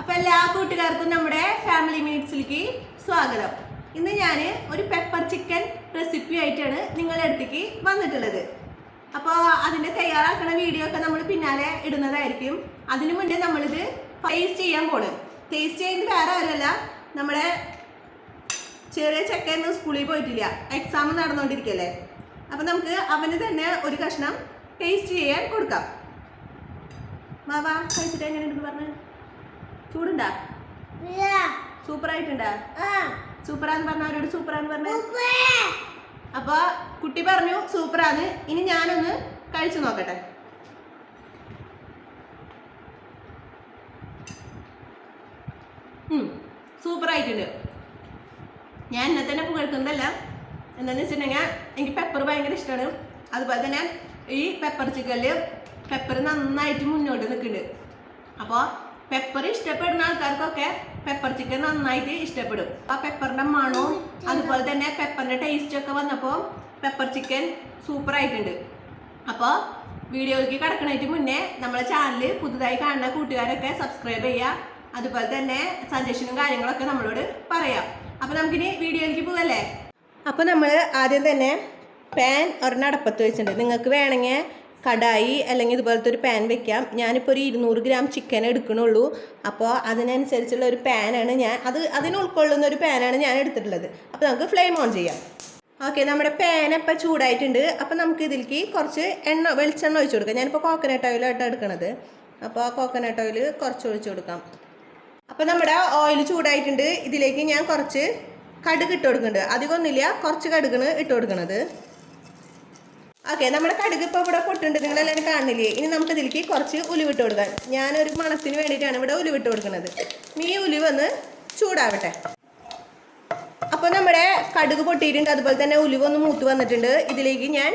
അപ്പൊ എല്ലാ കൂട്ടുകാർക്കും നമ്മുടെ ഫാമിലി മിനിറ്റ്സിലേക്ക് സ്വാഗതം. ഇന്ന് ഞാൻ ഒരു പെപ്പർ ചിക്കൻ റെസിപ്പി ആയിട്ടാണ് നിങ്ങളുടെ അടുത്തേക്ക് വന്നിട്ടുള്ളത്. അപ്പോൾ അതിന്റെ തയ്യാറാക്കുന്ന വീഡിയോ ഒക്കെ നമ്മൾ പിന്നാലെ ഇടുന്നതായിരിക്കും. അതിനു മുന്നേ നമ്മളിത് ടേസ്റ്റ് ചെയ്യാൻ പോണ്. ടേസ്റ്റ് ചെയ്യുന്നത് വേറെ ആരുമല്ല നമ്മുടെ ചെറിയ ചെക്കൻ സ്കൂളിൽ പോയിട്ടില്ല. എക്സാം നടന്നുകൊണ്ടിരിക്കല്ലേ അപ്പോൾ നമുക്ക് അവന് തന്നെ ഒരു കഷ്ണം ടേസ്റ്റ് ചെയ്യാൻ കൊടുക്കാം. മാവാ കഴിച്ചിട്ട് എങ്ങനെയുണ്ടെന്ന് പറഞ്ഞു. ചൂടുണ്ടാ? സൂപ്പർ ആയിട്ടുണ്ടാ സൂപ്പറാന്ന് പറഞ്ഞ അവരോട് സൂപ്പറാന്ന് പറഞ്ഞു? അപ്പൊ കുട്ടി പറഞ്ഞു സൂപ്പറാന്ന്. ഇനി ഞാനൊന്ന് കഴിച്ചു നോക്കട്ടെ. സൂപ്പർ ആയിട്ടുണ്ട് ഞാൻ എന്നെ തന്നെ പുകഴ്ത്തുന്നതല്ല. എന്താണെന്ന് വെച്ചിട്ടുണ്ടെങ്കിൽ എനിക്ക് പെപ്പർ ഭയങ്കര ഇഷ്ടമാണ്. അതുപോലെ തന്നെ ഈ പെപ്പർ ചിക്കനിൽ പെപ്പർ നന്നായിട്ട് മുന്നോട്ട് നിൽക്കുന്നുണ്ട്. അപ്പോൾ പെപ്പർ ഇഷ്ടപ്പെടുന്ന ആൾക്കാർക്കൊക്കെ പെപ്പർ ചിക്കൻ നന്നായിട്ട് ഇഷ്ടപ്പെടും. ആ പെപ്പറിന്റെ മണവും അതുപോലെ തന്നെ പെപ്പറിന്റെ ടേസ്റ്റ് ഒക്കെ വന്നപ്പോൾ പെപ്പർ ചിക്കൻ സൂപ്പർ ആയിട്ടുണ്ട്. അപ്പോൾ വീഡിയോയിലേക്ക് കിടക്കണേറ്റ് മുന്നേ നമ്മളെ ചാനൽ പുതുതായി കാണുന്ന കൂട്ടുകാരൊക്കെ സബ്സ്ക്രൈബ് ചെയ്യുക അതുപോലെ തന്നെ സജഷനും കാര്യങ്ങളൊക്കെ നമ്മളോട് പറയാം. അപ്പോൾ നമുക്കിനി വീഡിയോയിലേക്ക് പോകല്ലേ അപ്പോൾ നമ്മൾ ആദ്യം തന്നെ പാൻ ഒരെണ്ണം അടപ്പത്ത് വെച്ചിട്ടുണ്ട്. നിങ്ങൾക്ക് വേണമെങ്കിൽ കടായി അല്ലെങ്കിൽ ഇതുപോലത്തെ ഒരു പാൻ വെക്കാം. ഞാനിപ്പോൾ ഒരു ഇരുന്നൂറ് ഗ്രാം ചിക്കൻ എടുക്കണുള്ളൂ. അപ്പോൾ അതിനനുസരിച്ചുള്ള ഒരു പാനാണ് ഞാൻ അത് അതിന് ഉൾക്കൊള്ളുന്ന ഒരു പാനാണ് ഞാൻ എടുത്തിട്ടുള്ളത്. അപ്പോൾ നമുക്ക് ഫ്ലെയിം ഓൺ ചെയ്യാം. ഓക്കെ നമ്മുടെ പാൻ ഇപ്പം ചൂടായിട്ടുണ്ട്. അപ്പോൾ നമുക്ക് ഇതിലേക്ക് കുറച്ച് എണ്ണ വെളിച്ചെണ്ണ ഒഴിച്ചു കൊടുക്കാം. ഞാനിപ്പോൾ കോക്കനട്ട് ഓയിലായിട്ട് എടുക്കണത്. അപ്പോൾ കോക്കനട്ട് ഓയിൽ കുറച്ച് ഒഴിച്ചു കൊടുക്കാം. അപ്പോൾ നമ്മുടെ ഓയിൽ ചൂടായിട്ടുണ്ട്. ഇതിലേക്ക് ഞാൻ കുറച്ച് കടുക് ഇട്ട് കൊടുക്കുന്നുണ്ട്. അധികമൊന്നുമില്ല കുറച്ച് കടുകാണ് ഇട്ട് കൊടുക്കണത്. ഓക്കെ നമ്മുടെ കടുക് ഇപ്പോൾ ഇവിടെ പൊട്ടുണ്ട്. നിങ്ങളെല്ലാവരും കാണുന്നില്ലേ? ഇനി നമുക്ക് ഇതിലേക്ക് കുറച്ച് ഉലുവിട്ട് കൊടുക്കാം. ഞാനൊരു മണത്തിന് വേണ്ടിയിട്ടാണ് ഇവിടെ ഉലുവിട്ട് കൊടുക്കുന്നത്. ഈ ഉലുവ ഒന്ന് ചൂടാവട്ടെ. അപ്പോൾ നമ്മുടെ കടുക് പൊട്ടിയിട്ടുണ്ട്. അതുപോലെ തന്നെ ഉലുവ ഒന്ന് മൂത്ത് വന്നിട്ടുണ്ട്. ഇതിലേക്ക് ഞാൻ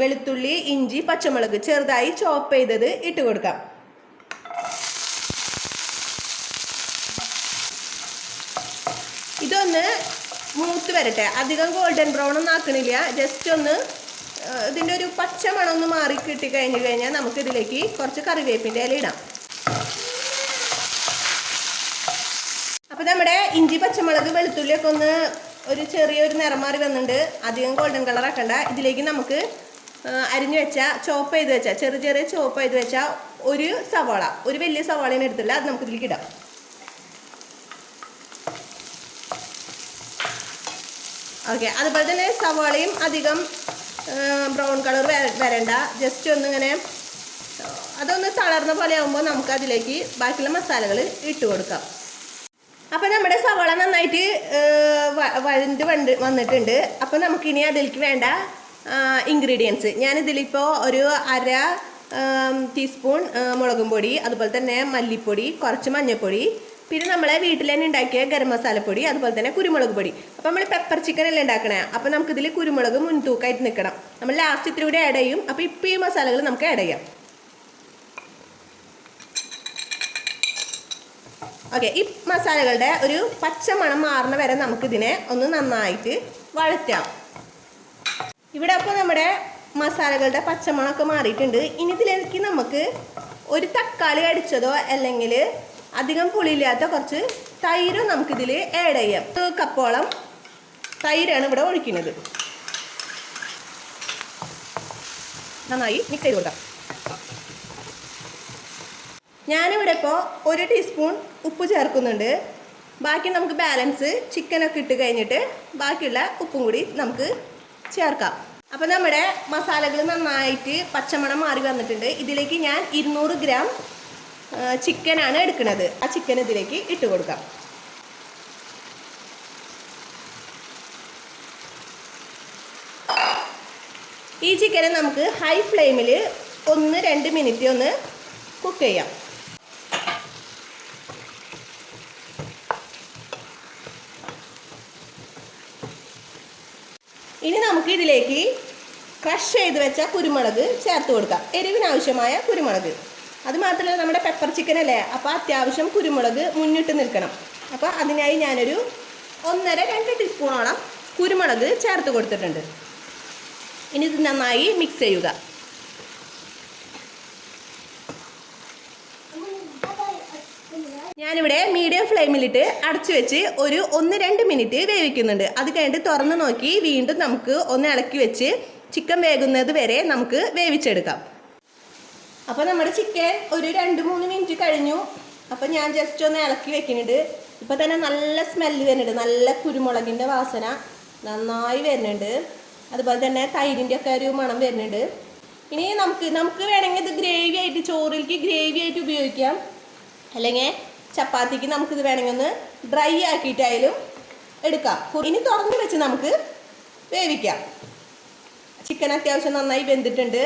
വെളുത്തുള്ളി ഇഞ്ചി പച്ചമുളക് ചെറുതായി ചോപ്പ് ചെയ്തത് ഇട്ട് കൊടുക്കാം. ഇതൊന്ന് മൂത്ത് വരട്ടെ. അധികം ഗോൾഡൻ ബ്രൗൺ ഒന്നും ആക്കണില്ല. ജസ്റ്റ് ഒന്ന് ഇതിന്റെ ഒരു പച്ച മണമൊന്ന് മാറി കിട്ടി കഴിഞ്ഞ് കഴിഞ്ഞാൽ നമുക്കിതിലേക്ക് കുറച്ച് കറിവേപ്പിന്റെ ഇല ഇടാം. അപ്പോൾ നമ്മുടെ ഇഞ്ചി പച്ചമുളക് വെളുത്തുള്ളിയൊക്കെ ഒന്ന് ഒരു ചെറിയൊരു നിറം മാറി വന്നിട്ടുണ്ട്. അധികം ഗോൾഡൻ കളർ ആക്കണ്ട. ഇതിലേക്ക് നമുക്ക് അരിഞ്ഞ് വെച്ച ചോപ്പ് ചെയ്ത് വെച്ച ചെറിയ ചെറിയ ചോപ്പ് ചെയ്ത് വെച്ച ഒരു സവാള ഒരു വലിയ സവാളയാണ് എടുത്തില്ല അത് നമുക്ക് ഇതിലേക്ക് ഇടാം. ഓക്കെ അതുപോലെ തന്നെ സവാളയും അധികം ബ്രൗൺ കളർ വരണ്ട. ജസ്റ്റ് ഒന്നിങ്ങനെ അതൊന്ന് തളർന്ന പോലെ ആകുമ്പോൾ നമുക്ക് അതിലേക്ക് ബാക്കിയുള്ള മസാലകൾ ഇട്ട് കൊടുക്കാം. അപ്പോൾ നമ്മുടെ സവാള നന്നായിട്ട് വഴണ്ട് വണ്ട് വന്നിട്ടുണ്ട്. അപ്പോൾ നമുക്കിനി അതിലേക്ക് വേണ്ട ഇൻഗ്രീഡിയൻസ് ഞാനിതിലിപ്പോൾ ഒരു അര ടീസ്പൂൺ മുളകും പൊടി അതുപോലെ തന്നെ മല്ലിപ്പൊടി കുറച്ച് മഞ്ഞൾപ്പൊടി പിന്നെ നമ്മളെ വീട്ടിൽ തന്നെ ഉണ്ടാക്കിയ ഗരം മസാലപ്പൊടി അതുപോലെ തന്നെ കുരുമുളക് പൊടി. അപ്പോൾ നമ്മൾ പെപ്പർ ചിക്കൻ അല്ലേ ഉണ്ടാക്കണേ? അപ്പോൾ നമുക്കിതിൽ കുരുമുളക് മുൻതൂക്കായിട്ട് നിൽക്കണം. നമ്മൾ ലാസ്റ്റ് ഇത്തിരി കൂടി ആഡ് ചെയ്യും. അപ്പോൾ ഇപ്പോൾ ഈ മസാലകൾ നമുക്ക് ആഡ് ചെയ്യാം. ഓക്കെ ഈ മസാലകളുടെ ഒരു പച്ച മണം മാറുന്ന വരെ നമുക്കിതിനെ ഒന്ന് നന്നായിട്ട് വഴറ്റാം. ഇവിടെ അപ്പോൾ നമ്മുടെ മസാലകളുടെ പച്ചമണമൊക്കെ മാറിയിട്ടുണ്ട്. ഇനി ഇതിലേക്ക് നമുക്ക് ഒരു തക്കാളി അടിച്ചതോ അല്ലെങ്കിൽ അധികം പുളിയില്ലാത്ത കുറച്ച് തൈരും നമുക്കിതിൽ ആഡ് ചെയ്യാം. കപ്പോളം തൈരാണ് ഇവിടെ ഒഴിക്കുന്നത്. നന്നായി മിക്സ് ചെയ്ത് കൊടുക്കാം. ഞാനിവിടെ ഇപ്പോൾ ഒരു ടീസ്പൂൺ ഉപ്പ് ചേർക്കുന്നുണ്ട്. ബാക്കി നമുക്ക് ബാലൻസ് ചിക്കനൊക്കെ ഇട്ട് കഴിഞ്ഞിട്ട് ബാക്കിയുള്ള ഉപ്പും കൂടി നമുക്ക് ചേർക്കാം. അപ്പോൾ നമ്മുടെ മസാലകൾ നന്നായിട്ട് പച്ചമണം മാറി വന്നിട്ടുണ്ട്. ഇതിലേക്ക് ഞാൻ ഇരുന്നൂറ് ഗ്രാം ചിക്കനാണ് എടുക്കുന്നത്. ആ ചിക്കൻ ഇതിലേക്ക് ഇട്ട് കൊടുക്കാം. ഈ ചിക്കനെ നമുക്ക് ഹൈ ഫ്ലെയിമിൽ ഒന്ന് രണ്ട് മിനിറ്റ് ഒന്ന് കുക്ക് ചെയ്യാം. ഇനി നമുക്ക് ഇതിലേക്ക് ക്രഷ് ചെയ്ത് വെച്ച കുരുമുളക് ചേർത്ത് കൊടുക്കാം. എരിവിനാവശ്യമായ കുരുമുളക്. അത് മാത്രമല്ല നമ്മുടെ പെപ്പർ ചിക്കൻ അല്ലേ? അപ്പോൾ അത്യാവശ്യം കുരുമുളക് മുന്നിട്ട് നിൽക്കണം. അപ്പോൾ അതിനായി ഞാനൊരു ഒന്നര രണ്ട് ടീസ്പൂണോളം കുരുമുളക് ചേർത്ത് കൊടുത്തിട്ടുണ്ട്. ഇനി ഇത് നന്നായി മിക്സ് ചെയ്യുക. ഞാനിവിടെ മീഡിയം ഫ്ലെയിമിലിട്ട് അടച്ചു വെച്ച് ഒരു ഒന്ന് രണ്ട് മിനിറ്റ് വേവിക്കുന്നുണ്ട്. അത് കഴിഞ്ഞിട്ട് തുറന്ന് നോക്കി വീണ്ടും നമുക്ക് ഒന്ന് ഇളക്കി വെച്ച് ചിക്കൻ വേകുന്നത് വരെ നമുക്ക് വേവിച്ചെടുക്കാം. അപ്പോൾ നമ്മുടെ ചിക്കൻ ഒരു രണ്ട് മൂന്ന് മിനിറ്റ് കഴിഞ്ഞു. അപ്പോൾ ഞാൻ ജസ്റ്റ് ഒന്ന് ഇളക്കി വെക്കുന്നുണ്ട് ഇപ്പോൾ തന്നെ നല്ല സ്മെല്ല് വരുന്നുണ്ട്. നല്ല കുരുമുളകിന്റെ വാസന നന്നായി വരുന്നുണ്ട്. അതുപോലെ തന്നെ തൈരിന്റെ ഒക്കെ ഒരു മണം വരുന്നുണ്ട്. ഇനി നമുക്ക് നമുക്ക് വേണമെങ്കിൽ ഇത് ഗ്രേവി ആയിട്ട് ചോറിലേക്ക് ഗ്രേവി ആയിട്ട് ഉപയോഗിക്കാം. അല്ലെങ്കിൽ ചപ്പാത്തിക്ക് നമുക്കിത് വേണമെങ്കിൽ ഒന്ന് ഡ്രൈ ആക്കിയിട്ടായാലും എടുക്കാം. ഇനി തുറന്ന് വെച്ച് നമുക്ക് വേവിക്കാം. ചിക്കൻ അത്യാവശ്യം നന്നായി വെന്തിട്ടുണ്ട്.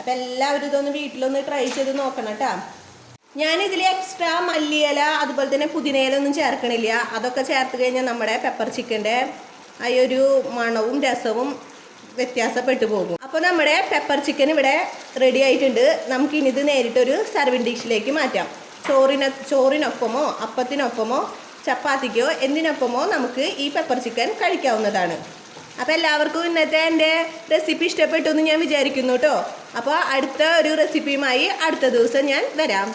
അപ്പം എല്ലാവരും ഇതൊന്ന് വീട്ടിലൊന്ന് ട്രൈ ചെയ്ത് നോക്കണം കേട്ടോ ഞാനിതിൽ എക്സ്ട്രാ മല്ലിയില അതുപോലെ തന്നെ പുതിനയില ഒന്നും ചേർക്കണില്ല. അതൊക്കെ ചേർത്ത് കഴിഞ്ഞാൽ നമ്മുടെ പെപ്പർ ചിക്കന്റെ ആ ഒരു മണവും രസവും വ്യത്യാസപ്പെട്ടു പോകും. അപ്പോൾ നമ്മുടെ പെപ്പർ ചിക്കൻ ഇവിടെ റെഡി ആയിട്ടുണ്ട്. നമുക്കിനി ഇത് നേരിട്ടൊരു സർവിങ് ഡിഷിലേക്ക് മാറ്റാം. ചോറിന ചോറിനൊപ്പമോ അപ്പത്തിനൊപ്പമോ ചപ്പാത്തിക്കോ എന്തിനൊപ്പമോ നമുക്ക് ഈ പെപ്പർ ചിക്കൻ കഴിക്കാവുന്നതാണ്. അപ്പോൾ എല്ലാവർക്കും ഇന്നത്തെ എന്റെ റെസിപ്പി ഇഷ്ടപ്പെട്ടു എന്ന് ഞാൻ വിചാരിക്കുന്നു കേട്ടോ അപ്പോൾ അടുത്ത ഒരു റെസിപ്പിയുമായി അടുത്ത ദിവസം ഞാൻ വരാം.